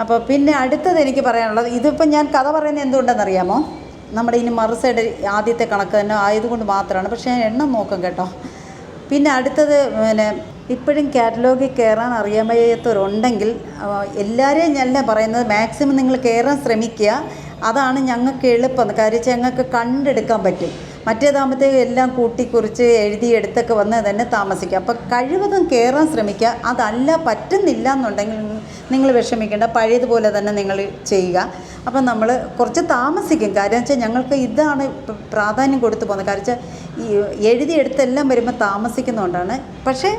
അപ്പോൾ പിന്നെ അടുത്തത് എനിക്ക് പറയാനുള്ളത് ഇതിപ്പോൾ ഞാൻ കഥ പറയുന്നത് എന്തുകൊണ്ടെന്നറിയാമോ? നമ്മുടെ ഇനി മറു സൈഡ് ആദ്യത്തെ കണക്ക് തന്നെ ആയതുകൊണ്ട് മാത്രമാണ്. പക്ഷേ ഞാൻ എണ്ണം നോക്കും കേട്ടോ. പിന്നെ അടുത്തത് പിന്നെ ഇപ്പോഴും കാറ്റലോഗിൽ കയറാൻ അറിയാൻ വയ്യാത്തവരുണ്ടെങ്കിൽ എല്ലാവരെയും ഞാൻ പറയുന്നത് മാക്സിമം നിങ്ങൾ കയറാൻ ശ്രമിക്കുക. അതാണ് ഞങ്ങൾക്ക് എളുപ്പം. കാര്യം ഞങ്ങൾക്ക് കണ്ടെടുക്കാൻ പറ്റും. മറ്റേതാകുമ്പോഴത്തേക്ക് എല്ലാം കൂട്ടിക്കുറിച്ച് എഴുതി എടുത്തൊക്കെ വന്ന് തന്നെ താമസിക്കുക അപ്പോൾ കഴിവതും കയറാൻ ശ്രമിക്കുക. അതല്ല പറ്റുന്നില്ല എന്നുണ്ടെങ്കിൽ നിങ്ങൾ വിഷമിക്കേണ്ട. പഴയതുപോലെ തന്നെ നിങ്ങൾ ചെയ്യുക. അപ്പം നമ്മൾ കുറച്ച് താമസിക്കും. കാര്യം വെച്ചാൽ ഞങ്ങൾക്ക് ഇതാണ് പ്രാധാന്യം കൊടുത്തു പോകുന്നത്. കാര്യം വെച്ചാൽ എഴുതിയെടുത്തെല്ലാം വരുമ്പോൾ താമസിക്കുന്നതുകൊണ്ടാണ് പക്ഷേ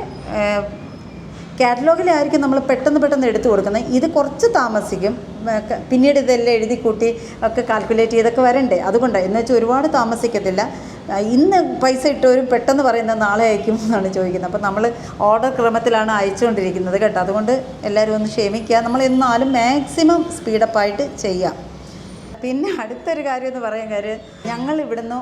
കാറ്റലോഗിലായിരിക്കും നമ്മൾ പെട്ടെന്ന് പെട്ടെന്ന് എടുത്തു കൊടുക്കുന്നത്. ഇത് കുറച്ച് താമസിക്കും. പിന്നീട് ഇതെല്ലാം എഴുതി കൂട്ടി ഒക്കെ കാൽക്കുലേറ്റ് ചെയ്തൊക്കെ വരണ്ടേ? അതുകൊണ്ടാണ് എന്ന് വെച്ചാൽ ഒരുപാട് താമസിക്കത്തില്ല. ഇന്ന് പൈസ ഇട്ടവരും പെട്ടെന്ന് പറയുന്നത് നാളെ അയക്കും എന്നാണ് ചോദിക്കുന്നത്. അപ്പോൾ നമ്മൾ ഓർഡർ ക്രമത്തിലാണ് അയച്ചുകൊണ്ടിരിക്കുന്നത് കേട്ടോ. അതുകൊണ്ട് എല്ലാവരും ഒന്ന് ക്ഷമിക്കുക. നമ്മൾ എന്നാലും മാക്സിമം സ്പീഡപ്പായിട്ട് ചെയ്യാം. പിന്നെ അടുത്തൊരു കാര്യം എന്ന് പറയാൻ കാര്യം ഞങ്ങൾ ഇവിടുന്ന്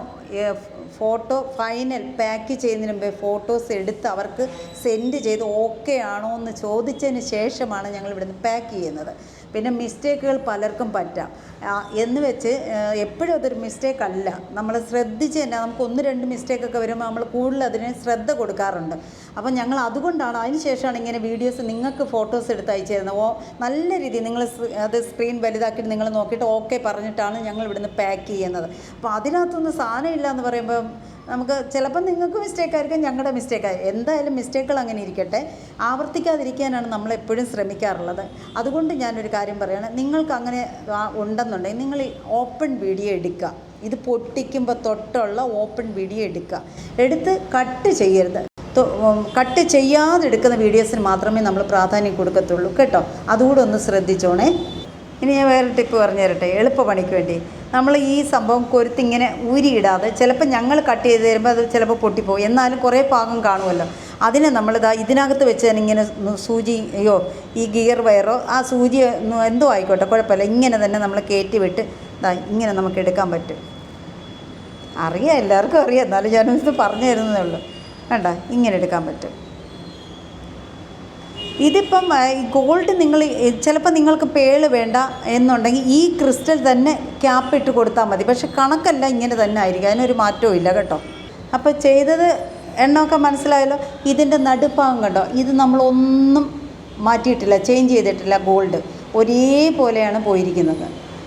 ഫോട്ടോ ഫൈനൽ പാക്ക് ചെയ്യുന്നതിന് മുമ്പേ ഫോട്ടോസ് എടുത്ത് അവർക്ക് സെൻഡ് ചെയ്ത് ഓക്കെ ആണോ എന്ന് ചോദിച്ചതിന് ശേഷമാണ് ഞങ്ങൾ ഇവിടുന്ന് പാക്ക് ചെയ്യുന്നത്. പിന്നെ മിസ്റ്റേക്കുകൾ പലർക്കും പറ്റാം. എന്ന് വെച്ച് എപ്പോഴും അതൊരു മിസ്റ്റേക്ക് അല്ല. നമ്മൾ ശ്രദ്ധിച്ച് തന്നെ നമുക്ക് ഒന്ന് രണ്ട് മിസ്റ്റേക്കൊക്കെ വരുമ്പോൾ നമ്മൾ കൂടുതൽ അതിന് ശ്രദ്ധ കൊടുക്കാറുണ്ട്. അപ്പോൾ ഞങ്ങൾ അതുകൊണ്ടാണ് അതിന് ശേഷമാണ് ഇങ്ങനെ വീഡിയോസ് നിങ്ങൾക്ക് ഫോട്ടോസ് എടുത്ത് അയച്ചു തരുന്നത് ഓ നല്ല രീതിയിൽ നിങ്ങൾ അത് സ്ക്രീൻ വലുതാക്കിയിട്ട് നിങ്ങൾ നോക്കിയിട്ട് ഓക്കെ പറഞ്ഞിട്ടാണ് ഞങ്ങൾ ഇവിടുന്ന് പാക്ക് ചെയ്യുന്നത്. അപ്പോൾ അതിനകത്തൊന്നും സാധനം ഇല്ല എന്ന് പറയുമ്പോൾ നമുക്ക് ചിലപ്പോൾ നിങ്ങൾക്ക് മിസ്റ്റേക്ക് ആയിരിക്കും ഞങ്ങളുടെ മിസ്റ്റേക്ക് ആയി. എന്തായാലും മിസ്റ്റേക്കുകൾ അങ്ങനെ ഇരിക്കട്ടെ. ആവർത്തിക്കാതിരിക്കാനാണ് നമ്മൾ എപ്പോഴും ശ്രമിക്കാറുള്ളത്. അതുകൊണ്ട് ഞാനൊരു കാര്യം പറയുകയാണ് നിങ്ങൾക്ക് അങ്ങനെ ഉണ്ടെന്നുണ്ടെങ്കിൽ നിങ്ങൾ ഓപ്പൺ വീഡിയോ എടുക്കുക. ഇത് പൊട്ടിക്കുമ്പോൾ തൊട്ടുള്ള ഓപ്പൺ വീഡിയോ എടുക്കുക. എടുത്ത് കട്ട് ചെയ്യരുത്. കട്ട് ചെയ്യാതെ എടുക്കുന്ന വീഡിയോസിന് മാത്രമേ നമ്മൾ പ്രാധാന്യം കൊടുക്കത്തുള്ളൂ. കേട്ടോ? അതുകൂടെ ഒന്ന് ശ്രദ്ധിച്ചോണേ. ഇനി ഞാൻ വേറെ ടിപ്പ് പറഞ്ഞു തരട്ടെ എളുപ്പ പണിക്ക് വേണ്ടി. നമ്മൾ ഈ സംഭവം കൊരുത്തിങ്ങനെ ഊരിയിടാതെ ചിലപ്പോൾ ഞങ്ങൾ കട്ട് ചെയ്ത് തരുമ്പോൾ അത് ചിലപ്പോൾ പൊട്ടിപ്പോകും എന്നാലും കുറേ ഭാഗം കാണുമല്ലോ. അതിനെ നമ്മളിതാ ഇതിനകത്ത് വെച്ച് തന്നെ ഇങ്ങനെ സൂചിയോ ഈ ഗിയർ വയറോ ആ സൂചി എന്തോ ആയിക്കോട്ടെ കുഴപ്പമില്ല. ഇങ്ങനെ തന്നെ നമ്മൾ കയറ്റി വിട്ട് ഇതാ ഇങ്ങനെ നമുക്ക് എടുക്കാൻ പറ്റും. അറിയാം എല്ലാവർക്കും അറിയാം. എന്നാലും ഞാനൊന്ന് പറഞ്ഞു തരുന്നതേ ഉള്ളൂ. വേണ്ട ഇങ്ങനെ എടുക്കാൻ പറ്റും. ഇതിപ്പം ഗോൾഡ് നിങ്ങൾ ചിലപ്പോൾ നിങ്ങൾക്ക് പേൾ വേണ്ട എന്നുണ്ടെങ്കിൽ ഈ ക്രിസ്റ്റൽ തന്നെ ക്യാപ്പ് ഇട്ട് കൊടുത്താൽ മതി. പക്ഷെ കണക്കല്ല ഇങ്ങനെ തന്നെ ആയിരിക്കും. അതിനൊരു മാറ്റവും ഇല്ല കേട്ടോ. അപ്പോൾ ചെയ്തത് എണ്ണമൊക്കെ മനസ്സിലായല്ലോ? ഇതിന്റെ നടുഭാഗം കണ്ടോ? ഇത് നമ്മളൊന്നും മാറ്റിയിട്ടില്ല ചേഞ്ച് ചെയ്തിട്ടില്ല ഗോൾഡ് ഒരേപോലെയാണ് പോയിരിക്കുന്നത്.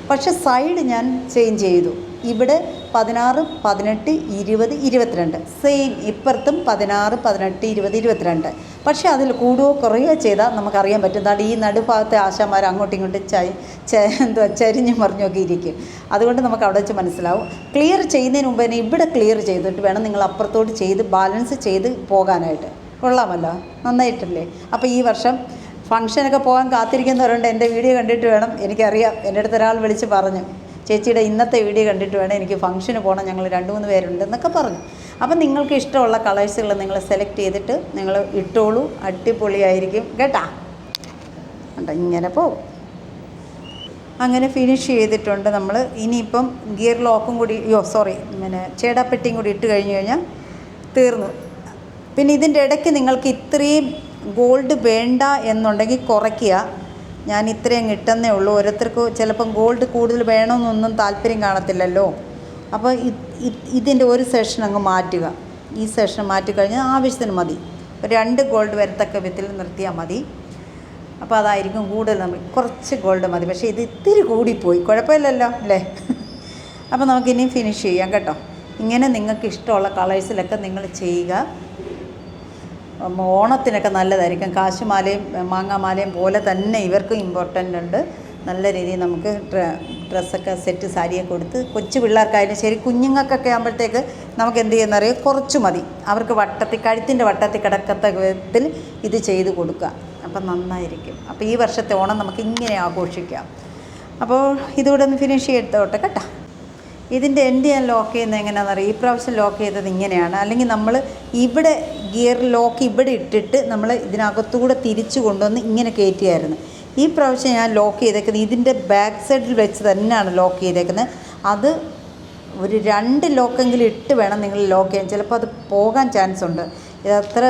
പക്ഷെ സൈഡ് ഞാൻ ചേഞ്ച് ചെയ്തു. ഇവിടെ പതിനാറ് പതിനെട്ട് ഇരുപത് ഇരുപത്തിരണ്ട്. സെയിം ഇപ്പുറത്തും പതിനാറ് പതിനെട്ട് ഇരുപത് ഇരുപത്തിരണ്ട്. പക്ഷേ അതിൽ കൂടുകയോ കുറയുകയോ ചെയ്താൽ നമുക്കറിയാൻ പറ്റും. ദാണ്ട് ഈ നടുഭാഗത്തെ ആശാമാർ അങ്ങോട്ടും ഇങ്ങോട്ടും ച എന്തുവാ ചരിഞ്ഞ് മറിഞ്ഞൊക്കെ ഇരിക്കും. അതുകൊണ്ട് നമുക്ക് അവിടെ വെച്ച് മനസ്സിലാവും. ക്ലിയർ ചെയ്യുന്നതിന് മുമ്പ് തന്നെ ഇവിടെ ക്ലിയർ ചെയ്തിട്ട് വേണം നിങ്ങൾ അപ്പുറത്തോട്ട് ചെയ്ത് ബാലൻസ് ചെയ്ത് പോകാനായിട്ട്. കൊള്ളാമല്ലോ? നന്നായിട്ടില്ലേ? അപ്പോൾ ഈ വർഷം ഫംഗ്ഷനൊക്കെ പോകാൻ കാത്തിരിക്കുന്നവരുണ്ട്. എന്റെ വീഡിയോ കണ്ടിട്ട് വേണം. എനിക്കറിയാം. എന്റെ അടുത്ത് ഒരാൾ വിളിച്ച് പറഞ്ഞു. ചേച്ചിയുടെ ഇന്നത്തെ വീഡിയോ കണ്ടിട്ട് വേണം എനിക്ക് ഫംഗ്ഷന് പോകണം ഞങ്ങൾ രണ്ട് മൂന്ന് പേരുണ്ട് എന്നൊക്കെ പറഞ്ഞു. അപ്പം നിങ്ങൾക്ക് ഇഷ്ടമുള്ള കളേഴ്സുകൾ നിങ്ങൾ സെലക്ട് ചെയ്തിട്ട് നിങ്ങൾ ഇട്ടോളൂ അടിപൊളിയായിരിക്കും കേട്ടാ. കണ്ടോ ഇങ്ങനെ പോവും. അങ്ങനെ ഫിനിഷ് ചെയ്തിട്ടുണ്ട് നമ്മൾ ഇനിയിപ്പം ഗിയർ ലോക്കും കൂടി യോ സോറി പിന്നെ ചേടാപ്പെട്ടിയും കൂടി ഇട്ട് കഴിഞ്ഞ് കഴിഞ്ഞാൽ തീർന്നു. പിന്നെ ഇതിന്റെ ഇടയ്ക്ക് നിങ്ങൾക്ക് ഇത്രയും ഗോൾഡ് വേണ്ട എന്നുണ്ടെങ്കിൽ കുറയ്ക്കുക. ഞാൻ ഇത്രയും കിട്ടുന്നേ ഉള്ളൂ. ഓരോരുത്തർക്ക് ചിലപ്പം ഗോൾഡ് കൂടുതൽ വേണമെന്നൊന്നും താല്പര്യം കാണത്തില്ലല്ലോ. അപ്പോൾ ഇതിന്റെ ഒരു സെഷൻ അങ്ങ് മാറ്റുക. ഈ സെഷൻ മാറ്റിക്കഴിഞ്ഞാൽ ആവശ്യത്തിന് മതി. രണ്ട് ഗോൾഡ് വരത്തക്ക വിധത്തിൽ നിർത്തിയാൽ മതി. അപ്പോൾ അതായിരിക്കും കൂടുതൽ നമ്മൾ കുറച്ച് ഗോൾഡ് മതി. പക്ഷേ ഇത് ഇത്തിരി കൂടിപ്പോയി. കുഴപ്പമില്ലല്ലോ അല്ലേ? അപ്പോൾ നമുക്കിനി ഫിനിഷ് ചെയ്യാം കേട്ടോ. ഇങ്ങനെ നിങ്ങൾക്ക് ഇഷ്ടമുള്ള കളേഴ്സിലൊക്കെ നിങ്ങൾ ചെയ്യുക. ഓണത്തിനൊക്കെ നല്ലതായിരിക്കും. കാശുമാലയും മാങ്ങാമാലയും പോലെ തന്നെ ഇവർക്കും ഇമ്പോർട്ടന്റ് ഉണ്ട്. നല്ല രീതിയിൽ നമുക്ക് ഡ്ര- ഡ്രസ്സൊക്കെ സെറ്റ് സാരിയൊക്കെ കൊടുത്ത് കൊച്ചു പിള്ളേർക്കായാലും ശരി കുഞ്ഞുങ്ങൾക്കൊക്കെ ആകുമ്പോഴത്തേക്ക് നമുക്ക് എന്ത് ചെയ്യുന്നറിയോ കുറച്ച് മതി. അവർക്ക് വട്ടത്തിൽ കഴുത്തിന്റെ വട്ടത്തിൽ കിടക്കത്ത വിധത്തിൽ ഇത് ചെയ്ത് കൊടുക്കുക. അപ്പം നന്നായിരിക്കും. അപ്പോൾ ഈ വർഷത്തെ ഓണം നമുക്ക് ഇങ്ങനെ ആഘോഷിക്കാം. അപ്പോൾ ഇതുകൂടെ ഒന്ന് ഫിനിഷ് ചെയ്തെടുത്തോട്ടെ കേട്ടോ. ഇതിന്റെ എൻഡ് ഞാൻ ലോക്ക് ചെയ്യുന്നത് എങ്ങനെയാണെന്ന് അറിയാം? ഈ പ്രാവശ്യം ലോക്ക് ചെയ്തത് ഇങ്ങനെയാണ്. അല്ലെങ്കിൽ നമ്മൾ ഇവിടെ ഗിയർ ലോക്ക് ഇവിടെ ഇട്ടിട്ട് നമ്മൾ ഇതിനകത്തുകൂടെ തിരിച്ചു കൊണ്ടുവന്ന് ഇങ്ങനെ കയറ്റിയായിരുന്നു. ഈ പ്രാവശ്യം ഞാൻ ലോക്ക് ചെയ്തേക്കുന്നത് ഇതിന്റെ ബാക്ക് സൈഡിൽ വെച്ച് തന്നെയാണ് ലോക്ക് ചെയ്തേക്കുന്നത്. അത് ഒരു രണ്ട് ലോക്കെങ്കിലും ഇട്ട് വേണം നിങ്ങൾ ലോക്ക് ചെയ്യാൻ. ചിലപ്പോൾ അത് പോകാൻ ചാൻസ് ഉണ്ട്. ഇതത്ര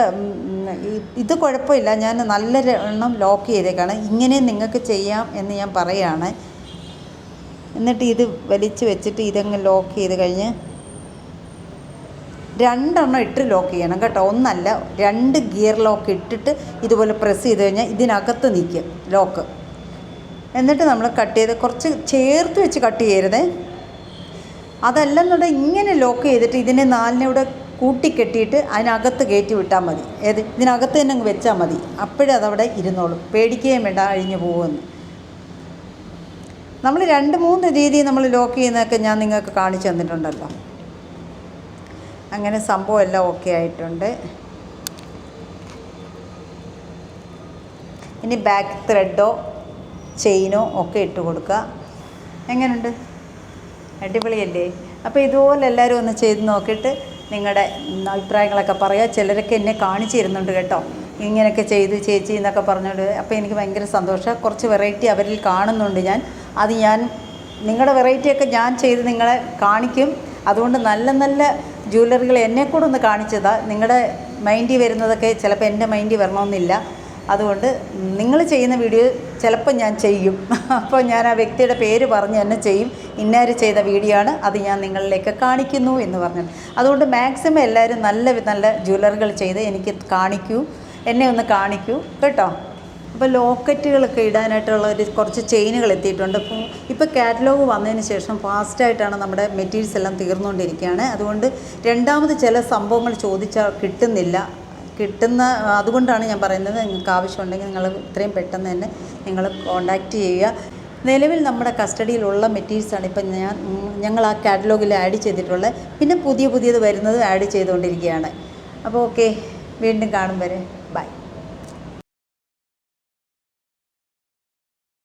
ഇത് കുഴപ്പമില്ല. ഞാൻ നല്ല എണ്ണം ലോക്ക് ചെയ്തേക്കാണ്. ഇങ്ങനെ നിങ്ങൾക്ക് ചെയ്യാം എന്ന് ഞാൻ പറയുകയാണ് എന്നിട്ട് ഇത് വലിച്ചു വെച്ചിട്ട് ഇതങ്ങ് ലോക്ക് ചെയ്ത് കഴിഞ്ഞ് രണ്ടെണ്ണം ഇട്ട് ലോക്ക് ചെയ്യണം കേട്ടോ. ഒന്നല്ല രണ്ട് ഗിയർ ലോക്ക് ഇട്ടിട്ട് ഇതുപോലെ പ്രസ് ചെയ്ത് കഴിഞ്ഞാൽ ഇതിനകത്ത് നിൽക്കും ലോക്ക് എന്നിട്ട് നമ്മൾ കട്ട് ചെയ്ത് കുറച്ച് ചേർത്ത് വെച്ച് കട്ട് ചെയ്യരുതേ. അതല്ലെന്നുണ്ടെങ്കിൽ ഇങ്ങനെ ലോക്ക് ചെയ്തിട്ട് ഇതിനെ നാലിനെ ഇവിടെ കൂട്ടിക്കെട്ടിയിട്ട് അതിനകത്ത് കയറ്റി വിട്ടാൽ മതി. ഏത്? ഇതിനകത്ത് തന്നെ അങ്ങ് വെച്ചാൽ മതി. അപ്പോഴേ അതവിടെ ഇരുന്നോളും. പേടിക്കുകയും വേണ്ട അഴിഞ്ഞു പോകുമെന്ന്. നമ്മൾ രണ്ട് മൂന്ന് രീതി നമ്മൾ ലോക്ക് ചെയ്യുന്നതൊക്കെ ഞാൻ നിങ്ങൾക്ക് കാണിച്ചു തന്നിട്ടുണ്ടല്ലോ. അങ്ങനെ സംഭവം എല്ലാം ഓക്കെ ആയിട്ടുണ്ട്. ഇനി ബാക്ക് ത്രെഡോ ചെയിനോ ഒക്കെ ഇട്ട് കൊടുക്കുക. എങ്ങനെയുണ്ട് അടിപൊളിയല്ലേ? അപ്പോൾ ഇതുപോലെ എല്ലാവരും ഒന്ന് ചെയ്ത് നോക്കിയിട്ട് നിങ്ങളുടെ അഭിപ്രായങ്ങളൊക്കെ പറയുക. ചിലരൊക്കെ എന്നെ കാണിച്ചു തരുന്നുണ്ട് കേട്ടോ. ഇങ്ങനെയൊക്കെ ചെയ്ത് ചേച്ചി എന്നൊക്കെ പറഞ്ഞുകൊണ്ട്. അപ്പോൾ എനിക്ക് ഭയങ്കര സന്തോഷം. കുറച്ച് വെറൈറ്റി അവരിൽ കാണുന്നുണ്ട് ഞാൻ. അത് ഞാൻ നിങ്ങളുടെ വെറൈറ്റിയൊക്കെ ഞാൻ ചെയ്ത് നിങ്ങളെ കാണിക്കും. അതുകൊണ്ട് നല്ല നല്ല ജ്വല്ലറികൾ എന്നെക്കൂടെ ഒന്ന് കാണിച്ചതാ. നിങ്ങളുടെ മൈൻഡിൽ വരുന്നതൊക്കെ ചിലപ്പോൾ എന്റെ മൈൻഡിൽ വരണമെന്നില്ല. അതുകൊണ്ട് നിങ്ങൾ ചെയ്യുന്ന വീഡിയോ ചിലപ്പോൾ ഞാൻ ചെയ്യും. [laughs] അപ്പോൾ ഞാൻ ആ വ്യക്തിയുടെ പേര് പറഞ്ഞ് തന്നെ ചെയ്യും. ഇന്നാര് ചെയ്ത വീഡിയോ ആണ്. അത് ഞാൻ നിങ്ങളിലേക്ക് കാണിക്കുന്നു എന്ന് പറഞ്ഞു. അതുകൊണ്ട് മാക്സിമം എല്ലാവരും നല്ല നല്ല ജ്വല്ലറികൾ ചെയ്ത് എനിക്ക് കാണിക്കൂ. എന്നെ ഒന്ന് കാണിക്കൂ. കേട്ടോ? അപ്പോൾ ലോക്കറ്റുകളൊക്കെ ഇടാനായിട്ടുള്ള ഒരു കുറച്ച് ചെയിനുകൾ എത്തിയിട്ടുണ്ട്. അപ്പോൾ ഇപ്പോൾ കാറ്റലോഗ് വന്നതിന് ശേഷം ഫാസ്റ്റായിട്ടാണ് നമ്മുടെ മെറ്റീരിയൽസ് എല്ലാം തീർന്നുകൊണ്ടിരിക്കുകയാണ്. അതുകൊണ്ട് രണ്ടാമത് ചില സംഭവങ്ങൾ ചോദിച്ചാൽ കിട്ടുന്നില്ല. കിട്ടുന്ന അതുകൊണ്ടാണ് ഞാൻ പറയുന്നത് നിങ്ങൾക്ക് ആവശ്യമുണ്ടെങ്കിൽ നിങ്ങൾ ഇത്രയും പെട്ടെന്ന് തന്നെ നിങ്ങൾ കോണ്ടാക്റ്റ് ചെയ്യുക. നിലവിൽ നമ്മുടെ കസ്റ്റഡിയിലുള്ള മെറ്റീരിയൽസാണ് ഇപ്പം ഞാൻ ഞങ്ങൾ ആ കാറ്റലോഗിൽ ആഡ് ചെയ്തിട്ടുള്ളത്. പിന്നെ പുതിയ പുതിയത് വരുന്നത് ആഡ് ചെയ്തുകൊണ്ടിരിക്കുകയാണ്. അപ്പോൾ ഓക്കെ വീണ്ടും കാണും വരെ.